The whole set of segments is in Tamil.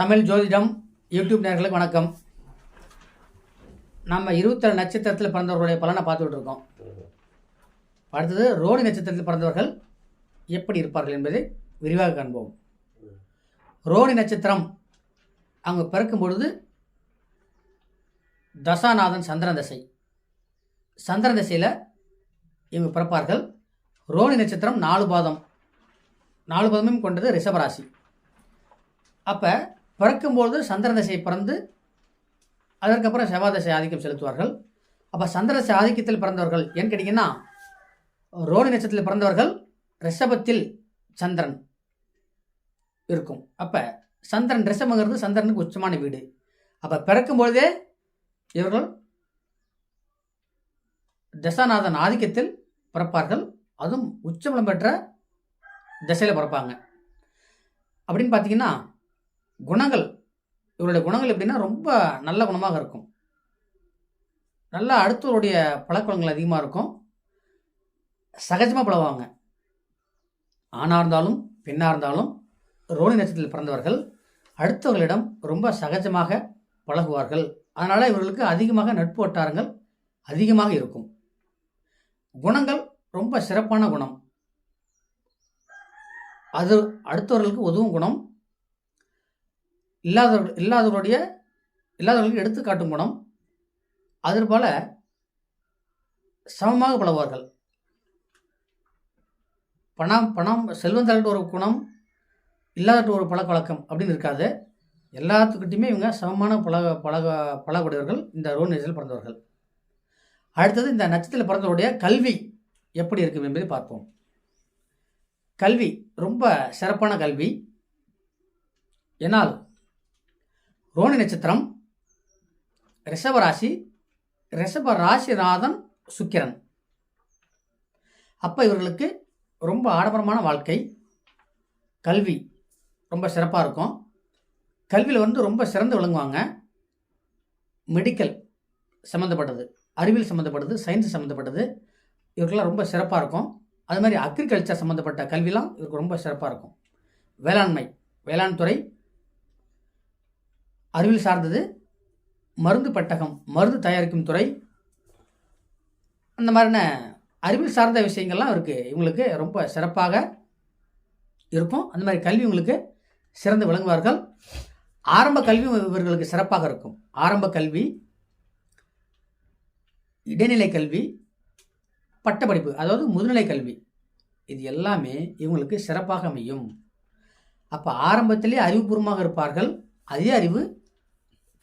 தமிழ் ஜோதிடம் யூடியூப் நேர்களுக்கு வணக்கம். நம்ம இருபத்தேழு நட்சத்திரத்தில் பிறந்தவர்களுடைய பலனை பார்த்துக்கிட்டு இருக்கோம். அடுத்தது ரோனி நட்சத்திரத்தில் பிறந்தவர்கள் எப்படி இருப்பார்கள் என்பதை விரிவாக காண்போம். ரோனி நட்சத்திரம் அவங்க பிறக்கும் பொழுது தசாநாதன் சந்திரன் தசை. சந்திரன் திசையில் இவங்க பிறப்பார்கள். ரோனி நட்சத்திரம் நாலு பாதம். நாலு பாதமும் கொண்டது ரிஷபராசி அப்போ பிறக்கும்போது சந்திர தசை பிறந்து அதற்கப்புறம் செவ்வாதசை ஆதிக்கம் செலுத்துவார்கள். அப்போ சந்திரதசை ஆதிக்கத்தில் பிறந்தவர்கள் ஏன்னு கேட்டிங்கன்னா ரோனி நட்சத்திரத்தில் பிறந்தவர்கள் ரிஷபத்தில் சந்திரன் இருக்கும். அப்போ சந்திரன் ரிஷபங்கிறது சந்திரனுக்கு உச்சமான வீடு. அப்போ பிறக்கும்பொழுதே இவர்கள் தசாநாதன் ஆதிக்கத்தில் பிறப்பார்கள். அதுவும் உச்சமலம் பெற்ற திசையில் பிறப்பாங்க. அப்படின்னு பார்த்தீங்கன்னா குணங்கள். இவருடைய குணங்கள் எப்படின்னா ரொம்ப நல்ல குணமாக இருக்கும். நல்லா அடுத்தவருடைய பழக்கங்கள் அதிகமாக இருக்கும். சகஜமாக பழகுவாங்க. ஆணாக இருந்தாலும் பெண்ணாக இருந்தாலும் ரோனி நட்சத்திரத்தில் பிறந்தவர்கள் அடுத்தவர்களிடம் ரொம்ப சகஜமாக பழகுவார்கள். அதனால் இவர்களுக்கு அதிகமாக நட்பு வட்டாரங்கள் அதிகமாக இருக்கும். குணங்கள் ரொம்ப சிறப்பான குணம். அது அடுத்தவர்களுக்கு உதவும் குணம். இல்லாதவர்கள் இல்லாதவருடைய இல்லாதவர்களுக்கு எடுத்து காட்டும் குணம் அது போல சமமாக பழகுவார்கள் பணம் பணம் செல்வந்தர்கிட்ட ஒரு குணம் இல்லாதட்டு ஒரு பழக்க வழக்கம் அப்படின்னு இருக்காது. எல்லாத்துக்கிட்டையுமே இவங்க சமமான பழக பழக பழகக்கூடியவர்கள் இந்த ரோன் நட்சத்திரத்தில் பிறந்தவர்கள். அடுத்தது இந்த நட்சத்திரத்தில் பிறந்தவருடைய கல்வி எப்படி இருக்கும் என்பதை பார்ப்போம். கல்வி ரொம்ப சிறப்பான கல்வி. என்னால் ரோனி நட்சத்திரம் ரிஷபராசி ரிஷப ராசிநாதன் சுக்கிரன். அப்போ இவர்களுக்கு ரொம்ப ஆடம்பரமான வாழ்க்கை. கல்வி ரொம்ப சிறப்பாக இருக்கும். கல்வியில் வந்து ரொம்ப சிறந்து விளங்குவாங்க. மெடிக்கல் சம்மந்தப்பட்டது அறிவியல் சம்மந்தப்பட்டது சயின்ஸ் சம்மந்தப்பட்டது இவருக்கெல்லாம் ரொம்ப சிறப்பாக இருக்கும். அது மாதிரி அக்ரிகல்ச்சர் சம்மந்தப்பட்ட கல்விலாம் இவருக்கு ரொம்ப சிறப்பாக இருக்கும். வேளாண்மை வேளாண் துறை அறிவியல் சார்ந்தது. மருந்து பட்டகம் மருந்து தயாரிக்கும் துறை. அந்த மாதிரின அறிவியல் சார்ந்த விஷயங்கள்லாம் இருக்குது இவங்களுக்கு ரொம்ப சிறப்பாக இருக்கும். அந்த மாதிரி கல்வி உங்களுக்கு சிறந்து விளங்குவார்கள். ஆரம்ப கல்வி இவர்களுக்கு சிறப்பாக இருக்கும். ஆரம்ப கல்வி இடைநிலை கல்வி பட்டப்படிப்பு அதாவது முதுநிலை கல்வி. இது எல்லாமே இவங்களுக்கு சிறப்பாக அமையும். அப்போ ஆரம்பத்திலே அறிவுபூர்வமாக இருப்பார்கள். அதே அறிவு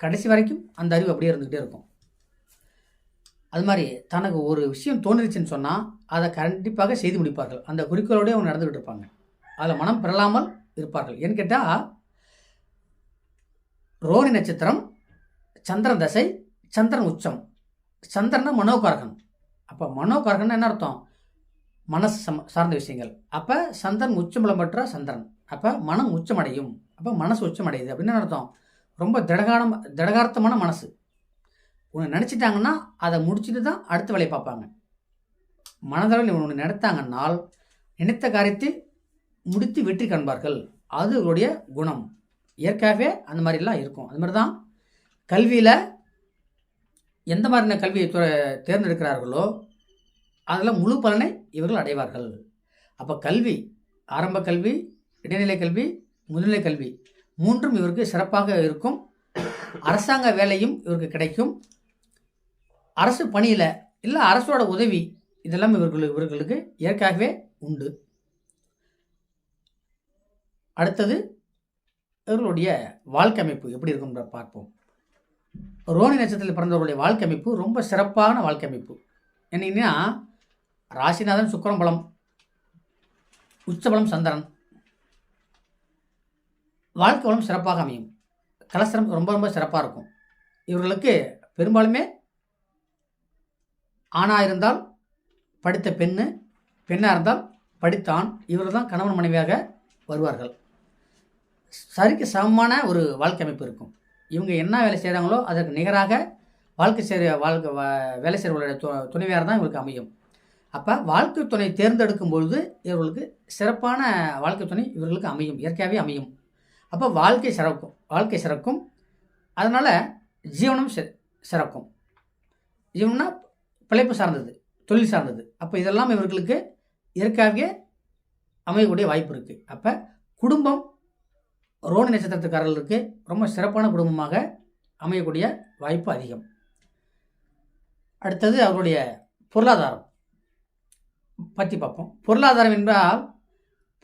கடைசி வரைக்கும் அந்த அறிவு அப்படியே இருந்துக்கிட்டே இருக்கும். அது மாதிரி தனக்கு ஒரு விஷயம் தோன்றிச்சுன்னு சொன்னால் அதை கண்டிப்பாக செய்து முடிப்பார்கள். அந்த குறிக்கோளோடய அவங்க நடந்துக்கிட்டு இருப்பாங்க. அதில் மனம் பெறலாமல் இருப்பார்கள். ஏன்னு கேட்டால் ரோனி நட்சத்திரம் சந்திரன் தசை சந்திரன் உச்சம். சந்திரனா மனோகாரகன். அப்போ மனோகாரகன் என்ன அர்த்தம்? மனசு சம் சார்ந்த விஷயங்கள். அப்போ சந்திரன் உச்சம் பெற்ற சந்திரன். அப்போ மனம் உச்சமடையும். அப்போ மனசு உச்சமடையுது. அப்படின்னு என்ன அர்த்தம்? ரொம்ப திடகான திடகார்த்தமான மனசு. ஒன்று நினச்சிட்டாங்கன்னா அதை முடிச்சுட்டு தான் அடுத்த வேலையை பார்ப்பாங்க. மனதளவில் ஒன்று நினைத்தாங்கன்னால் நினைத்த காரியத்தை முடித்து வெற்றி காண்பார்கள். அது அவருடைய குணம். இயற்கையாகவே அந்த மாதிரிலாம் இருக்கும். அது மாதிரி தான் கல்வியில் எந்த மாதிரியான கல்வியை தேர்ந்தெடுக்கிறார்களோ அதில் முழு பலனை இவர்கள் அடைவார்கள். அப்போ கல்வி ஆரம்ப கல்வி இடைநிலை கல்வி முதுநிலை கல்வி மூன்றும் இவருக்கு சிறப்பாக இருக்கும். அரசாங்க வேலையும் இவருக்கு கிடைக்கும். அரசு பணியில் இல்லை அரசோட உதவி இதெல்லாம் இவர்களுக்கு இவர்களுக்கு இயற்கையாகவே உண்டு. அடுத்தது இவர்களுடைய வாழ்க்கை அமைப்பு எப்படி இருக்கும்ன்ற பார்ப்போம். ரோனி நட்சத்திரத்தில் பிறந்தவர்களுடைய வாழ்க்கை அமைப்பு ரொம்ப சிறப்பான வாழ்க்கை அமைப்பு. என்னன்னா ராசிநாதன் சுக்கரம்பலம் உச்சபலம் சந்திரன். வாழ்க்கை வளம் சிறப்பாக அமையும். கலசரம் ரொம்ப ரொம்ப சிறப்பாக இருக்கும். இவர்களுக்கு பெரும்பாலுமே ஆணாக இருந்தால் படித்த பெண்ணு பெண்ணாக இருந்தால் படித்தான் இவர் தான் கணவன் மனைவியாக வருவார்கள். சரிக்கு சமமான ஒரு வாழ்க்கை அமைப்பு இருக்கும். இவங்க என்ன வேலை செய்கிறாங்களோ அதற்கு நிகராக வாழ்க்கை செய்கிற வாழ்க்கை வ- வேலை செய்கிறவர்களுடைய து துணைவியார் தான் இவருக்கு அமையும். அப்போ வாழ்க்கை துணை தேர்ந்தெடுக்கும் பொழுது இவர்களுக்கு சிறப்பான வாழ்க்கை துணை இவர்களுக்கு அமையும். இயற்கையாகவே அமையும். அப்போ வாழ்க்கை சிறக்கும். வாழ்க்கை சிறக்கும். அதனால் ஜீவனம் சிறக்கும். ஜீவனம்னா பிழைப்பு சார்ந்தது தொழில் சார்ந்தது. அப்போ இதெல்லாம் இவர்களுக்கு இயற்கையாகவே அமையக்கூடிய வாய்ப்பு இருக்குது அப்போ குடும்பம் ரோணி நட்சத்திரத்துக்காரர்களுக்கு ரொம்ப சிறப்பான குடும்பமாக அமையக்கூடிய வாய்ப்பு அதிகம். அடுத்தது அவருடைய பொருளாதாரம் பற்றி பார்ப்போம். பொருளாதாரம் என்றால்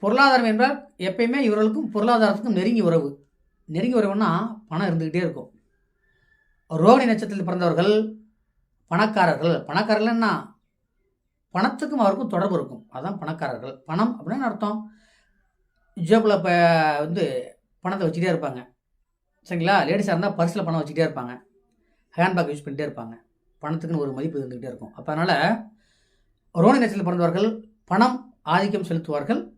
பொருளாதாரம் என்றால் எப்பயுமே இவர்களுக்கும் பொருளாதாரத்துக்கும் நெருங்கி உறவு. நெருங்கி உறவுன்னா பணம் இருந்துக்கிட்டே இருக்கும். ரோகிணி நட்சத்திரத்தில் பிறந்தவர்கள் பணக்காரர்கள். பணக்காரர்கள்னா பணத்துக்கும் அவருக்கும் தொடர்பு இருக்கும். அதுதான் பணக்காரர்கள். பணம் அப்படின்னு அர்த்தம். ஜோப்பில் இப்போ வந்து பணத்தை வச்சுட்டே இருப்பாங்க. சரிங்களா? லேடிஸாக இருந்தால் பர்ஸில் பணம் வச்சுக்கிட்டே இருப்பாங்க. ஹேண்ட்பேக் யூஸ் பண்ணிகிட்டே இருப்பாங்க. பணத்துக்குன்னு ஒரு மதிப்பு இருந்துக்கிட்டே இருக்கும். அப்போ அதனால் ரோனி நட்சத்திரத்தில் பிறந்தவர்கள் பணம் ஆதிக்கம் செலுத்துவார்கள்.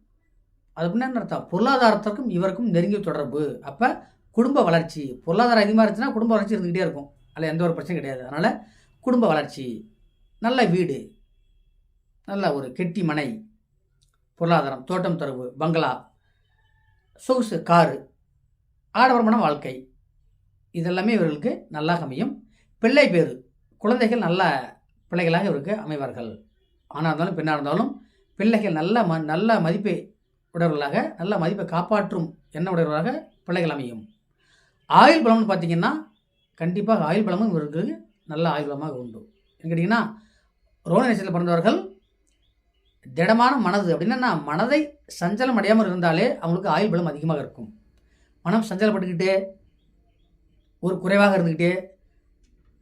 அது என்ன அர்த்தம்? பொருளாதாரத்திற்கும் இவருக்கும் நெருங்கிய தொடர்பு. அப்போ குடும்ப வளர்ச்சி. பொருளாதாரம் அதிகமாக இருந்துச்சுன்னா குடும்ப வளர்ச்சி இருந்துக்கிட்டே இருக்கும். அதில் எந்த ஒரு பிரச்சனையும் கிடையாது. அதனால் குடும்ப வளர்ச்சி நல்ல வீடு நல்ல ஒரு கெட்டி மனை பொருளாதாரம் தோட்டம் தரவு பங்களா சொகுசு காரு ஆடம்பரமான வாழ்க்கை. இதெல்லாமே இவர்களுக்கு நல்லா அமையும். பிள்ளை பேர். குழந்தைகள் நல்ல பிள்ளைகளாக இவருக்கு அமைவார்கள். ஆனால் இருந்தாலும் பெண்ணாக இருந்தாலும் பிள்ளைகள் நல்ல ம நல்ல மதிப்பை உடையவர்களாக நல்ல மதிப்பை காப்பாற்றும் எண்ண உடையவர்களாக பிள்ளைகள் அமையும். ஆயுள் பலம்னு பார்த்தீங்கன்னா கண்டிப்பாக ஆயுள் பலமும் இவருக்கு நல்ல ஆயுள் பலமாக உண்டு. கேட்டிங்கன்னா ரோண நேசத்தில் பிறந்தவர்கள் திடமான மனது அப்படின்னா மனதை சஞ்சலம் அடையாமல் இருந்தாலே அவங்களுக்கு ஆயுள் பலம் அதிகமாக இருக்கும். மனம் சஞ்சலப்பட்டுக்கிட்டே ஒரு குறைவாக இருந்துக்கிட்டே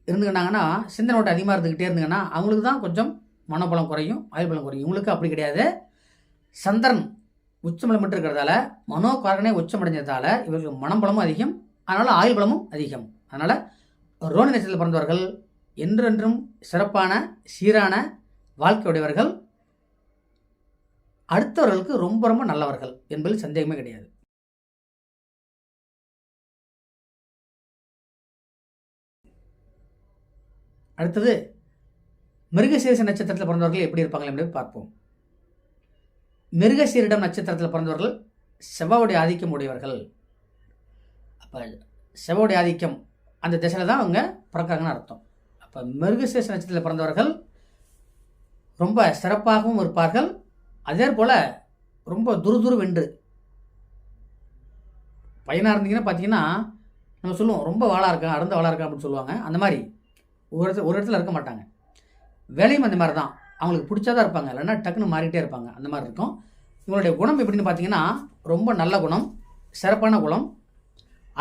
இருந்துக்கிட்டாங்கன்னா சிந்தனை ஓட்டம் அதிகமாக இருந்துக்கிட்டே இருந்துங்கன்னா அவங்களுக்கு தான் கொஞ்சம் மனபலம் குறையும் ஆயுள் பலம் குறையும். இவங்களுக்கு அப்படி கிடையாது. சந்திரன் உச்சமலம் இருக்கிறதால மனோ காரகனே உச்சமடைஞ்சதால இவர்களுக்கு பலமும் அதிகம் அதனால் ஆயுள் பலமும் அதிகம். அதனால் ரோனி நட்சத்திரத்தில் பிறந்தவர்கள் என்றென்றும் சிறப்பான சீரான வாழ்க்கையுடையவர்கள் அடுத்தவர்களுக்கு ரொம்ப ரொம்ப நல்லவர்கள் என்பதில் சந்தேகமே கிடையாது. அடுத்தது மிருகசீரிச நட்சத்திரத்தில் பிறந்தவர்கள் எப்படி இருப்பாங்க என்பதை பார்ப்போம். மிருகசீரிடம் நட்சத்திரத்தில் பிறந்தவர்கள் செவ்வாவுடைய ஆதிக்கம் உடையவர்கள். அப்போ செவ்வாவுடைய ஆதிக்கம் அந்த திசையில் தான் அவங்க பிறக்கிறாங்கன்னு அர்த்தம். அப்போ மிருகசீரிச நட்சத்திரத்தில் பிறந்தவர்கள் ரொம்ப சிறப்பாகவும் இருப்பார்கள். அதே போல் ரொம்ப துரு வென்று பையனாக இருந்தீங்கன்னா பார்த்தீங்கன்னா நம்ம சொல்லுவோம் ரொம்ப வாழா இருக்கேன் அடர்ந்த வாழாக இருக்கேன் அப்படின்னு சொல்லுவாங்க. அந்த மாதிரி ஒரு இடத்துல ஒரு இடத்துல இருக்க மாட்டாங்க. வேலையும் அந்த மாதிரி தான். அவங்களுக்கு பிடிச்சாதான் இருப்பாங்க. இல்லைன்னா டக்குன்னு மாறிக்கிட்டே இருப்பாங்க. அந்த மாதிரி இருக்கும். இவங்களுடைய குணம் எப்படின்னு பார்த்தீங்கன்னா ரொம்ப நல்ல குணம் சிறப்பான குணம்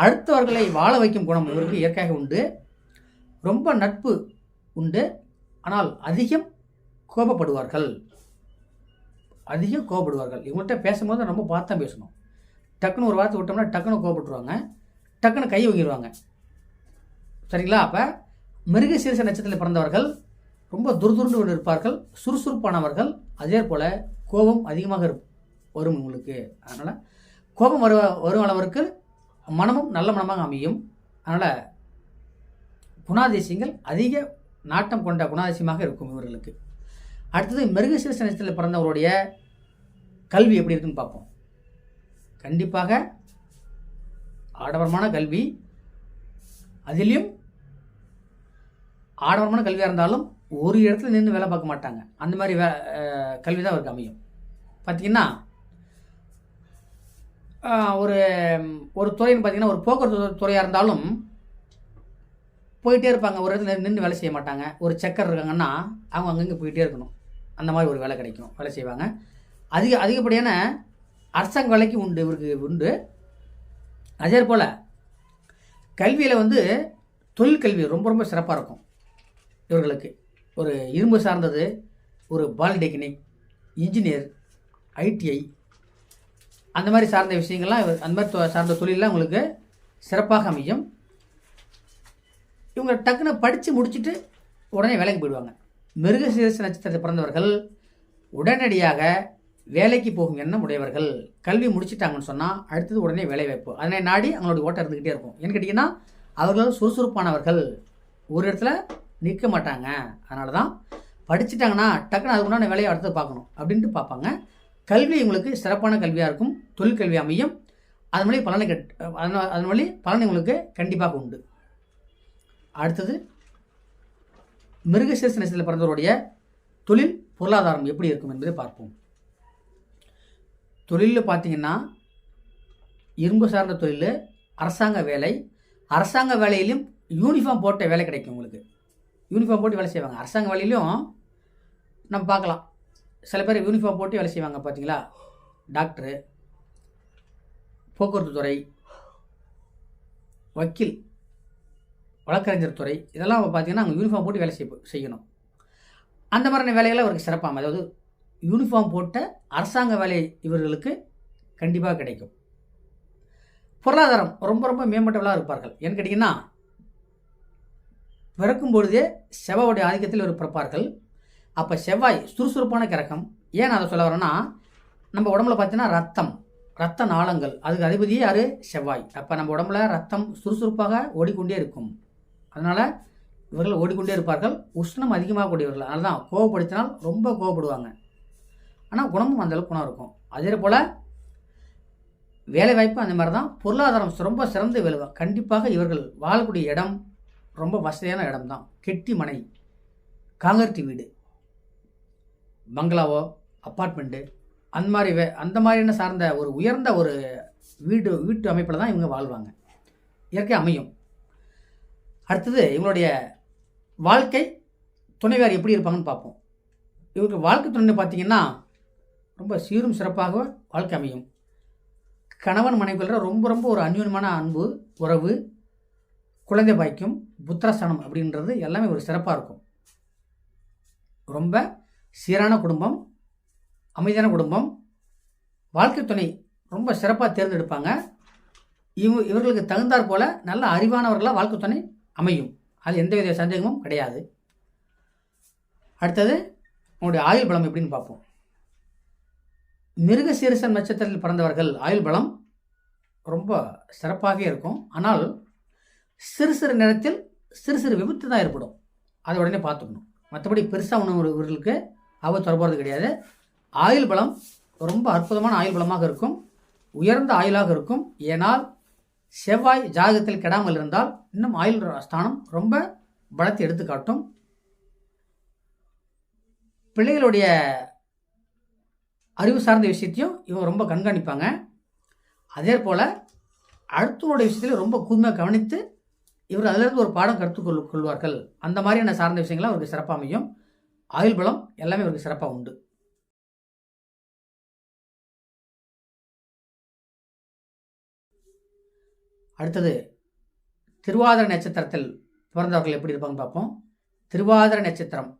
அடுத்தவர்களை வாழ வைக்கும் குணம் இவருக்கு இயற்கையாக உண்டு. ரொம்ப நட்பு உண்டு. ஆனால் அதிகம் கோபப்படுவார்கள். அதிகம் கோபப்படுவார்கள். இவங்கள்ட்ட பேசும்போது ரொம்ப பார்த்தா பேசணும். டக்குன்னு ஒரு வார்த்தை விட்டோம்னா டக்குன்னு கோபப்பட்டுருவாங்க. டக்குன்னு கை வாங்கிடுவாங்க சரிங்களா? அப்போ மிருகசீரச நட்சத்திரத்தில் பிறந்தவர்கள் ரொம்ப துருதுருண்டு கொண்டு இருப்பார்கள் சுறுசுறுப்பானவர்கள். அதே போல் கோபம் அதிகமாக வரும் உங்களுக்கு. அதனால் கோபம் வரு வரும் அளவிற்கு மனமும் நல்ல மனமாக அமையும். அதனால் குணாதிசயங்கள் அதிக நாட்டம் கொண்ட குணாதிசயமாக இருக்கும் இவர்களுக்கு. அடுத்தது மிருகசீர சனத்தில் பிறந்தவருடைய கல்வி எப்படி இருக்குன்னு பார்ப்போம். கண்டிப்பாக ஆடவரமான கல்வி அதிலையும் ஆடவரமான கல்வியாக இருந்தாலும் ஒரு இடத்துல நின்று வேலை பார்க்க மாட்டாங்க. அந்த மாதிரி வே கல்வி தான் அவருக்கு அமையும். பார்த்திங்கன்னா ஒரு ஒரு துறைன்னு பார்த்தீங்கன்னா ஒரு போக்குவரத்து துறையாக இருந்தாலும் போயிட்டே இருப்பாங்க. ஒரு இடத்துல நின்று வேலை செய்ய மாட்டாங்க. ஒரு செக்கர் இருக்காங்கன்னா அவங்க அங்கங்கே போயிட்டே இருக்கணும். அந்த மாதிரி ஒரு வேலை கிடைக்கும். வேலை செய்வாங்க. அதிக அதிகப்படியான அரசாங்க வேலைக்கு உண்டு இவருக்கு உண்டு. அதே போல் கல்வியில் வந்து தொழிற்கல்வி ரொம்ப ரொம்ப சிறப்பாக இருக்கும் இவர்களுக்கு. ஒரு இரும்பு சார்ந்தது ஒரு பாலிடெக்னிக் இன்ஜினியர் ஐடிஐ அந்த மாதிரி சார்ந்த விஷயங்கள்லாம் அந்த மாதிரி சார்ந்த தொழிலெலாம் உங்களுக்கு சிறப்பாக அமையும். இவங்க டக்குன்னு படித்து முடிச்சுட்டு உடனே வேலைக்கு போயிடுவாங்க. மிருகசீரச நட்சத்திரத்தை பிறந்தவர்கள் உடனடியாக வேலைக்கு போகும் எண்ணம் உடையவர்கள். கல்வி முடிச்சிட்டாங்கன்னு சொன்னால் அடுத்தது உடனே வேலை வாய்ப்பு. அதனை நாடி அவங்களுடைய ஓட்டம் இருந்துக்கிட்டே இருக்கும். ஏன்னு கேட்டிங்கன்னா அவர்கள் சுறுசுறுப்பானவர்கள். ஒரு இடத்துல நிற்க மாட்டாங்க. அதனால தான் படிச்சுட்டாங்கன்னா டக்குன்னு அதுக்குண்டான வேலையை அடுத்து பார்க்கணும் அப்படின்ட்டு பார்ப்பாங்க. கல்வி உங்களுக்கு சிறப்பான கல்வியாக இருக்கும். தொழிற்கல்வி அமையும். அதன் வழி பலனை கட் அதனால் அதன் வழி பலன் உங்களுக்கு கண்டிப்பாக உண்டு. அடுத்தது மிருகசீர்ஷ நட்சத்திரத்தில் பிறந்தவருடைய தொழில் பொருளாதாரம் எப்படி இருக்கும் என்பதை பார்ப்போம். தொழிலில் பார்த்தீங்கன்னா இரும்பு சார்ந்த தொழில் அரசாங்க வேலை. அரசாங்க வேலையிலும் யூனிஃபார்ம் போட்ட வேலை கிடைக்கும் உங்களுக்கு. யூனிஃபார்ம் போட்டு வேலை செய்வாங்க. அரசாங்க வழியிலையும் நம்ம பார்க்கலாம். சில பேர் யூனிஃபார்ம் போட்டு வேலை செய்வாங்க பார்த்தீங்களா? டாக்டரு போக்குவரத்து துறை வக்கீல் வழக்கறிஞர் துறை இதெல்லாம் பார்த்தீங்கன்னா அவங்க யூனிஃபார்ம் போட்டு வேலை செய்ய செய்யணும். அந்த மாதிரியான வேலைகளை அவருக்கு சிறப்பாக அதாவது யூனிஃபார்ம் போட்ட அரசாங்க வேலை இவர்களுக்கு கண்டிப்பாக கிடைக்கும். பொருளாதாரம் ரொம்ப ரொம்ப மேம்பட்டவர்களாக இருப்பார்கள். ஏன்னு கேட்டிங்கன்னா பிறக்கும் பொழுதே செவ்வாவுடைய ஆதிக்கத்தில் ஒரு பிறப்பார்கள். அப்போ செவ்வாய் சுறுசுறுப்பான கிரகம். ஏன் நான் அதை சொல்ல வரேன்னா நம்ம உடம்புல பார்த்தீங்கன்னா ரத்தம் ரத்த நாளங்கள். அதுக்கு அதிபதியே யார்? செவ்வாய். அப்போ நம்ம உடம்புல ரத்தம் சுறுசுறுப்பாக ஓடிக்கொண்டே இருக்கும். அதனால் இவர்கள் ஓடிக்கொண்டே இருப்பார்கள். உஷ்ணம் அதிகமாக கூடியவர்கள். அதனால தான் கோவப்படுத்தினால் ரொம்ப கோவப்படுவாங்க ஆனால் குணமும் அந்தளவுக்கு குணம் இருக்கும். அதே போல் வேலை வாய்ப்பு அந்த மாதிரி தான் பொருளாதாரம் ரொம்ப சிறந்து விழுவும் கண்டிப்பாக இவர்கள் வாழக்கூடிய இடம் ரொம்ப வசதியான இடம் தான் கெட்டி மனை காங்கர்த்தி வீடு பங்களாவோ அப்பார்ட்மெண்ட்டு அந்த மாதிரி வே அந்த மாதிரியான சார்ந்த ஒரு உயர்ந்த ஒரு வீடு வீட்டு அமைப்பில் தான் இவங்க வாழ்வாங்க. இயற்கை அமையும். அடுத்தது இவங்களுடைய வாழ்க்கை துணைவியார் எப்படி இருப்பாங்கன்னு பார்ப்போம். இவருக்கு வாழ்க்கை துணை பார்த்தீங்கன்னா ரொம்ப சீரும் சிறப்பாக வாழ்க்கை அமையும். கணவன் மனைவிகள ரொம்ப ரொம்ப ஒரு அந்யூனமான அன்பு உறவு குழந்தை பாய்க்கும் புத்திரஸ்தானம் அப்படின்றது எல்லாமே ஒரு சிறப்பாக இருக்கும். ரொம்ப சீரான குடும்பம் அமைதியான குடும்பம் வாழ்க்கை துணை ரொம்ப சிறப்பாக தேர்ந்தெடுப்பாங்க. இவங்க இவர்களுக்கு தகுந்தாற் போல் நல்ல அறிவானவர்களாக வாழ்க்கை துணை அமையும். அது எந்தவித சந்தேகமும் கிடையாது. அடுத்தது உங்களுடைய ஆயுள் பலம் எப்படின்னு பார்ப்போம். மிருக சீரசன் நட்சத்திரத்தில் பிறந்தவர்கள் ஆயுள் பலம் ரொம்ப சிறப்பாக இருக்கும். ஆனால் சிறு சிறு நேரத்தில் சிறு சிறு விபத்து தான் ஏற்படும். அதை உடனே பார்த்துக்கணும். மற்றபடி பெருசாக உணவுகளுக்கு அவ ஆபத்து கிடையாது. ஆயுள் பலம் ரொம்ப அற்புதமான ஆயுள் பலமாக இருக்கும். உயர்ந்த ஆயுளாக இருக்கும். ஏனால் செவ்வாய் ஜாதகத்தில் கெடாமல் இருந்தால் இன்னும் ஆயுள் ஸ்தானம் ரொம்ப பலத்தை எடுத்து காட்டும். பிள்ளைகளுடைய அறிவு சார்ந்த விஷயத்தையும் இவங்க ரொம்ப கண்காணிப்பாங்க. அதே போல் அடுத்தவருடைய விஷயத்தில் ரொம்ப கூர்மையாக கவனித்து இவர் அதிலிருந்து ஒரு பாடம் கற்றுக்கொள் கொள்வார்கள். அந்த மாதிரியான சார்ந்த விஷயங்கள்லாம் அவருக்கு சிறப்பாக அமையும். ஆயுள் பலம் எல்லாமே அவருக்கு சிறப்பாக உண்டு. அடுத்தது திருவாதிர நட்சத்திரத்தில் பிறந்தவர்கள் எப்படி இருப்பாங்கன்னு பார்ப்போம். திருவாதிர நட்சத்திரம்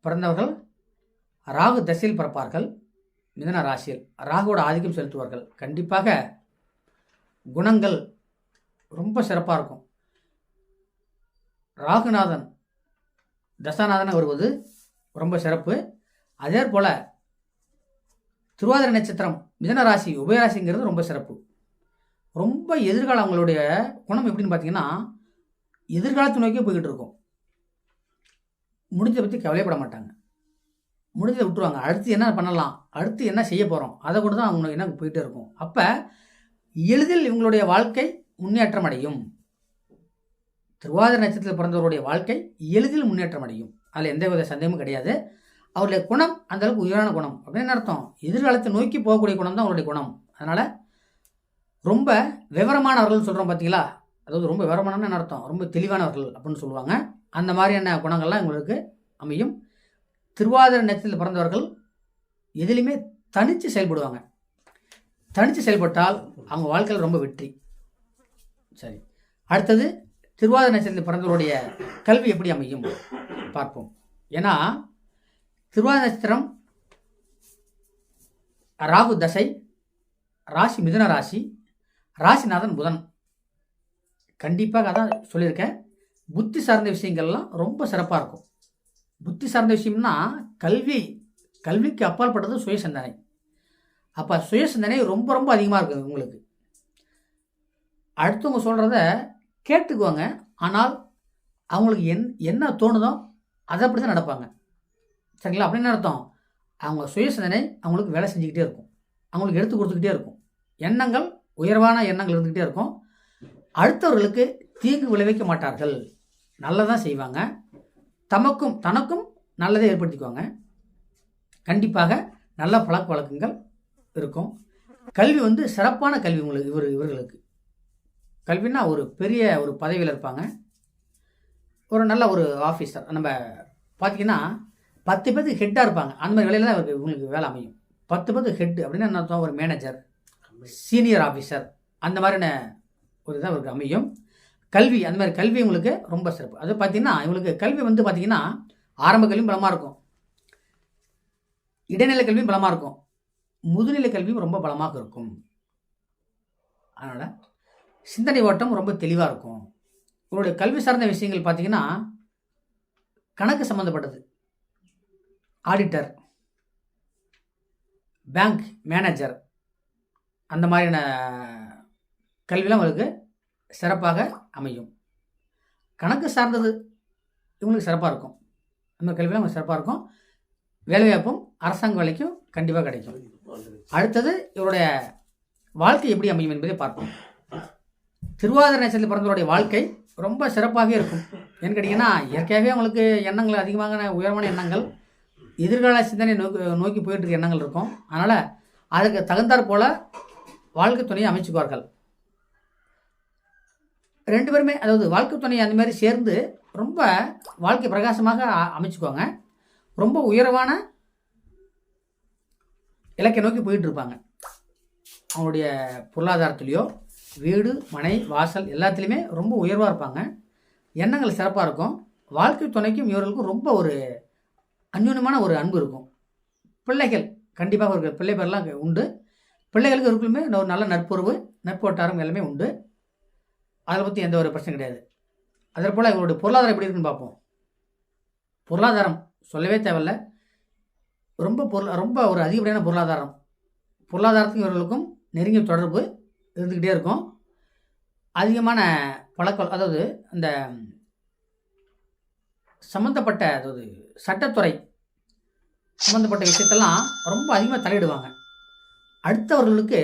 பிறந்தவர்கள் ராகு தசையில் பிறப்பார்கள். மிதன ராசியில் ராகுவோட ஆதிக்கம் செலுத்துவார்கள். கண்டிப்பாக குணங்கள் ரொம்ப சிறப்பாக இருக்கும். ராகுநாதன் தசாநாதன் வருவது ரொம்ப சிறப்பு. அதே போல் திருவாதிரை நட்சத்திரம் மிதன ராசி உபயராசிங்கிறது ரொம்ப சிறப்பு. ரொம்ப எதிர்காலம் அவங்களுடைய குணம் எப்படின்னு பார்த்தீங்கன்னா எதிர்காலத்தை நோக்கியே போய்கிட்டு இருக்கும். முடிஞ்சதை பற்றி கவலைப்பட மாட்டாங்க. முடிஞ்சதை விட்டுருவாங்க. அடுத்து என்ன பண்ணலாம்? அடுத்து என்ன செய்ய போகிறோம் அதை கூட தான் அவங்க என்ன போயிட்டே இருக்கும். அப்போ எளிதில் இவங்களுடைய வாழ்க்கை முன்னேற்றம் அடையும் திருவாதிர நட்சத்திரத்தில் பிறந்தவருடைய வாழ்க்கை எளிதில் முன்னேற்றம் அடையும் அதில் எந்த வித சந்தேகமும் கிடையாது. அவருடைய குணம் அந்தளவுக்கு உயரான குணம். அப்படின்னு அர்த்தம். எதிர்காலத்தை நோக்கி போகக்கூடிய குணம் தான் அவருடைய குணம். அதனால் ரொம்ப விவரமானவர்கள் சொல்கிறோம் பார்த்தீங்களா அதாவது ரொம்ப விவரமான அர்த்தம்? ரொம்ப தெளிவானவர்கள் அப்படின்னு சொல்லுவாங்க. அந்த மாதிரியான குணங்கள்லாம் எங்களுக்கு அமையும். திருவாதிர நட்சத்திரத்தில் பிறந்தவர்கள் எதிலுமே தனித்து செயல்படுவாங்க. தனித்து செயல்பட்டால் அவங்க வாழ்க்கையில் ரொம்ப வெற்றி. சரி. அடுத்தது திருவாதிரை நட்சத்திரத்தில் பிறந்தவருடைய கல்வி எப்படி அமையும்? பார்ப்போம். ஏன்னா திருவாதிர நட்சத்திரம் ராகு தசை ராசி மிதுன ராசி ராசிநாதன் புதன். கண்டிப்பாக அதான் சொல்லியிருக்கேன். புத்தி சார்ந்த விஷயங்கள்லாம் ரொம்ப சிறப்பாக இருக்கும். புத்தி சார்ந்த விஷயம்னா கல்வி கல்விக்கு அப்பாற்பட்டது சுய சிந்தனை அப்போ சுய சிந்தனை ரொம்ப ரொம்ப அதிகமாக இருக்குது உங்களுக்கு. அடுத்தவங்க சொல்கிறத கேட்டுக்குவாங்க ஆனால் அவங்களுக்கு என் என்ன தோணுதோ அதை அப்படி தான் நடப்பாங்க. சரிங்களா? அப்படின்னு அர்த்தம். அவங்க சுய சிந்தனை அவங்களுக்கு வேலை செஞ்சுக்கிட்டே இருக்கும். அவங்களுக்கு எடுத்து கொடுத்துக்கிட்டே இருக்கும். எண்ணங்கள் உயர்வான எண்ணங்கள் இருந்துக்கிட்டே இருக்கும். அடுத்தவர்களுக்கு தீங்கு விளைவிக்க மாட்டார்கள். நல்லதான் செய்வாங்க. தமக்கும் தனக்கும் நல்லதை ஏற்படுத்திக்குவாங்க கண்டிப்பாக நல்ல பழக்க வழக்கங்கள் இருக்கும். கல்வி வந்து சிறப்பான கல்வி உங்களுக்கு இவர் இவர்களுக்கு. கல்வினா ஒரு பெரிய ஒரு பதவியில் இருப்பாங்க. ஒரு நல்ல ஒரு ஆஃபீஸர் நம்ம பார்த்தீங்கன்னா பத்து பேருக்கு ஹெட்டாக இருப்பாங்க. அந்த மாதிரி வேலையில் தான் இவருக்கு இவங்களுக்கு வேலை அமையும். பத்து பேருக்கு ஹெட் அப்படின்னு என்ன அர்த்தம்? ஒரு மேனேஜர் சீனியர் ஆஃபீஸர் அந்த மாதிரியான ஒரு இதாக இவருக்கு அமையும். கல்வி அந்த மாதிரி கல்வி உங்களுக்கு ரொம்ப சிறப்பு. அது பார்த்தீங்கன்னா இவங்களுக்கு கல்வி வந்து பார்த்தீங்கன்னா ஆரம்ப கல்வியும் பலமாக இருக்கும். இடைநிலை கல்வியும் பலமாக இருக்கும். முதுநிலை கல்வியும் ரொம்ப பலமாக இருக்கும். அதனால் சிந்தனை ஓட்டம் ரொம்ப தெளிவாக இருக்கும். உங்களுடைய கல்வி சார்ந்த விஷயங்கள் பார்த்தீங்கன்னா கணக்கு சம்மந்தப்பட்டது ஆடிட்டர் பேங்க் மேனேஜர் அந்த மாதிரியான கல்விலாம் உங்களுக்கு சிறப்பாக அமையும். கணக்கு சார்ந்தது இவங்களுக்கு சிறப்பாக இருக்கும். அந்த கல்வியெலாம் உங்களுக்கு சிறப்பாக இருக்கும். வேலைவாய்ப்பும் அரசாங்க வேலைக்கும் கண்டிப்பாக கிடைக்கும். அடுத்தது இவருடைய வாழ்க்கை எப்படி அமையும் என்பதை பார்ப்போம். திருவாதிரை நட்சத்திரத்தில் பிறந்தவருடைய வாழ்க்கை ரொம்ப சிறப்பாகவே இருக்கும். ஏன்னு கேட்டிங்கன்னா இயற்கையாகவே அவங்களுக்கு எண்ணங்கள் அதிகமான உயர்வான எண்ணங்கள் எதிர்கால சிந்தனை நோக்கி நோக்கி போயிட்டு இருக்க எண்ணங்கள் இருக்கும். அதனால் அதுக்கு தகுந்தாற் போல் வாழ்க்கை துணையை அமைச்சுக்குவார்கள். ரெண்டு பேருமே அதாவது வாழ்க்கை துணை அந்த மாதிரி சேர்ந்து ரொம்ப வாழ்க்கை பிரகாசமாக அமைச்சுக்குவாங்க. ரொம்ப உயர்வான இலக்கை நோக்கி போயிட்டு இருப்பாங்க அவங்களுடைய பொருளாதாரத்துலேயோ வீடு மனை வாசல் எல்லாத்துலேயுமே ரொம்ப உயர்வாக இருப்பாங்க. எண்ணங்கள் சிறப்பாக இருக்கும். வாழ்க்கை துணைக்கும் இவர்களுக்கும் ரொம்ப ஒரு அந்யூனமான ஒரு அன்பு இருக்கும். பிள்ளைகள் கண்டிப்பாக ஒரு பிள்ளை பேர்லாம் உண்டு. பிள்ளைகளுக்கு இருக்குமே ஒரு நல்ல நட்புறவு நட்பு வட்டாரம் எல்லாமே உண்டு. அதை பற்றி எந்த ஒரு பிரச்சனை கிடையாது. அதே போல் இவங்களுடைய பொருளாதாரம் எப்படி இருக்குன்னு பார்ப்போம். பொருளாதாரம் சொல்லவே தேவையில்ல. ரொம்ப பொருள் ரொம்ப ஒரு அதிகப்படியான பொருளாதாரம். பொருளாதாரத்துக்கும் இவர்களுக்கும் நெருங்கிய தொடர்பு. இருந்துக்கிட்டே இருக்கும். அதிகமான பழக்க அதாவது அந்த சம்மந்தப்பட்ட அதாவது சட்டத்துறை சம்மந்தப்பட்ட விஷயத்தெல்லாம் ரொம்ப அதிகமாக தலையிடுவாங்க. அடுத்தவர்களுக்கு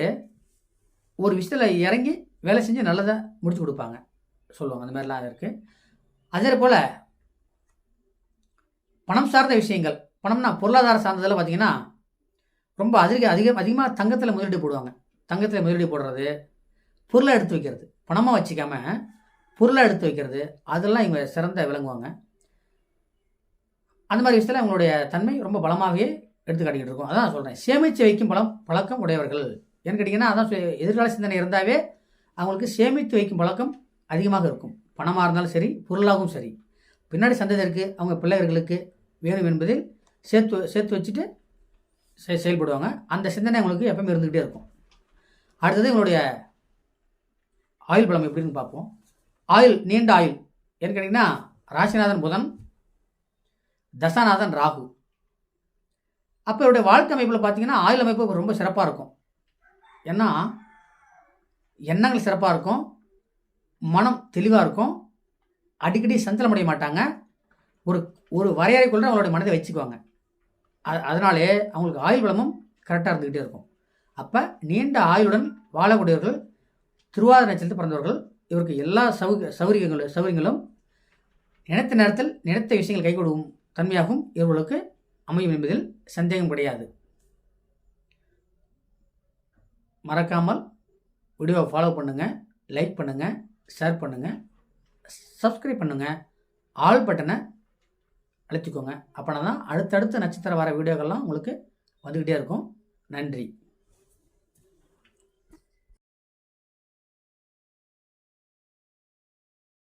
ஒரு விஷயத்தில் இறங்கி வேலை செஞ்சு நல்லதை முடிச்சு கொடுப்பாங்க. சொல்லுவாங்க. அந்த மாதிரிலாம் இருக்குது அதே போல் பணம் சார்ந்த விஷயங்கள். பணம்னா பொருளாதார சார்ந்ததில் பார்த்திங்கன்னா ரொம்ப அதிக அதிக அதிகமாக தங்கத்தில் முதலீடு போடுவாங்க. தங்கத்தில் முதலீடு போடுறது பொருளை எடுத்து வைக்கிறது. பணமாக வச்சுக்காம பொருளை எடுத்து வைக்கிறது அதெல்லாம் இவங்க சிறந்த விளங்குவாங்க அந்த மாதிரி விஷயத்தில் அவங்களுடைய தன்மை ரொம்ப பலமாகவே எடுத்து காட்டிக்கிட்டு இருக்கும். அதான் சொல்கிறேன் சேமித்து வைக்கும் பலம் பழக்கம் உடையவர்கள். ஏன்னு கேட்டிங்கன்னா அதான் எதிர்கால சிந்தனை இருந்தாவே அவங்களுக்கு சேமித்து வைக்கும் பழக்கம் அதிகமாக இருக்கும். பணமாக இருந்தாலும் சரி பொருளாகவும் சரி. பின்னாடி சந்ததியருக்கு அவங்க பிள்ளைகளுக்கு வேணும் என்பதில் சேர்த்து சேர்த்து வச்சுட்டு செயல்படுவாங்க. அந்த சிந்தனை அவங்களுக்கு எப்பவுமே இருந்துக்கிட்டே இருக்கும். அடுத்தது இவனுடைய ஆயுள் பலம் எப்படின்னு பார்ப்போம். ஆயுள் நீண்ட ஆயுள். ஏன்னு கேட்டிங்கன்னா ராசிநாதன் புதன் தசாநாதன் ராகு. அப்போ இவருடைய வாழ்க்கை அமைப்பில் பார்த்தீங்கன்னா ஆயுள் அமைப்பு ரொம்ப சிறப்பாக இருக்கும். ஏன்னா எண்ணங்கள் சிறப்பாக இருக்கும். மனம் தெளிவாக இருக்கும். அடிக்கடி சஞ்சலமடைய மாட்டாங்க. ஒரு ஒரு வரையறைக்குள்ள அவங்களுடைய மனதை வச்சுக்குவாங்க. அதனாலே அவங்களுக்கு ஆயுள் பலமும் கரெக்டாக இருந்துக்கிட்டே இருக்கும். அப்போ நீண்ட ஆயுடன் வாழக்கூடியவர்கள் திருவாதிரை நட்சத்திரத்தில் பிறந்தவர்கள் இவருக்கு எல்லா சௌக சௌகரியங்களும் சௌகரியங்களும் நினைத்த நேரத்தில் நினைத்த விஷயங்கள் கைகொடுக்கும் தன்மையாகவும் இவர்களுக்கு அமையும் என்பதில் சந்தேகம் கிடையாது. மறக்காமல் வீடியோவை ஃபாலோ பண்ணுங்கள் லைக் பண்ணுங்கள் ஷேர் பண்ணுங்கள் சப்ஸ்கிரைப் பண்ணுங்கள் ஆல் பட்டனை அழைச்சிக்கோங்க அப்போனா தான் அடுத்தடுத்த நட்சத்திரம் வர வீடியோக்கள்லாம் உங்களுக்கு வந்துக்கிட்டே இருக்கும். நன்றி.